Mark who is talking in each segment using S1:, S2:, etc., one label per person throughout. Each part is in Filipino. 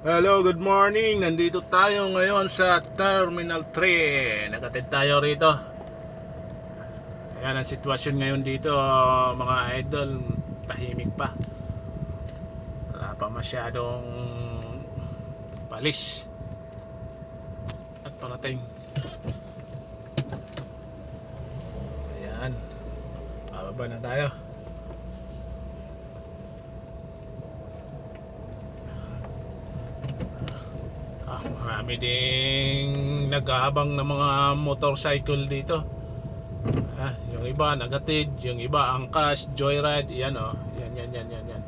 S1: Hello, good morning. Nandito tayo ngayon sa Terminal 3. Nagatid tayo rito. Ayan ang sitwasyon ngayon dito, mga idol. Tahimik pa. Wala pa masyadong palis. At parating. Ayan. Bababa na tayo. Marami ding naghahabang ng mga motorcycle dito. Ah, yung iba nagatid, yung iba angkas, joyride, yan oh. Yan, yan, yan, yan, yan.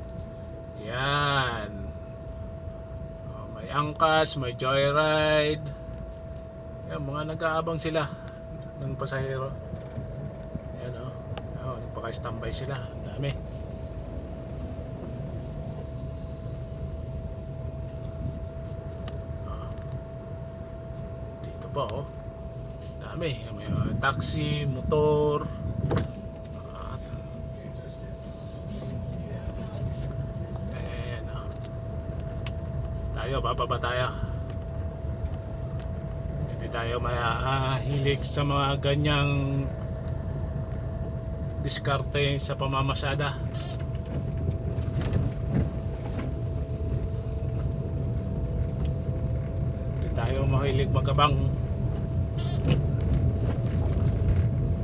S1: Yan. Oh, may angkas, may joyride. Yan, mga nag-aabang sila ng pasahero. Yan oh. Oh, nagpaka-standby sila. Ang dami. Pa oh. Dami. May uh, taxi, motor. At, ayan oh. Tayo, bababa tayo. Hindi tayo mahilig sa mga ganyang diskarte sa pamamasada. Tayo mahilig magabang.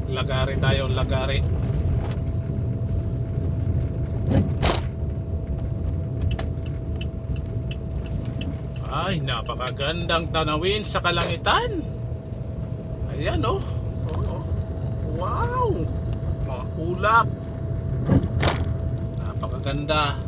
S1: Lagari tayo, lagari. Ay, napakagandang tanawin sa kalangitan. Ayan oh. Oo. Wow! Mga kulap. Napakaganda.